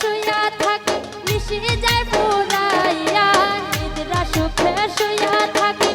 শুয়া থাকি মিশে যায় পুরাইয়া। নিদ্রা সুখে শুয়া থাকি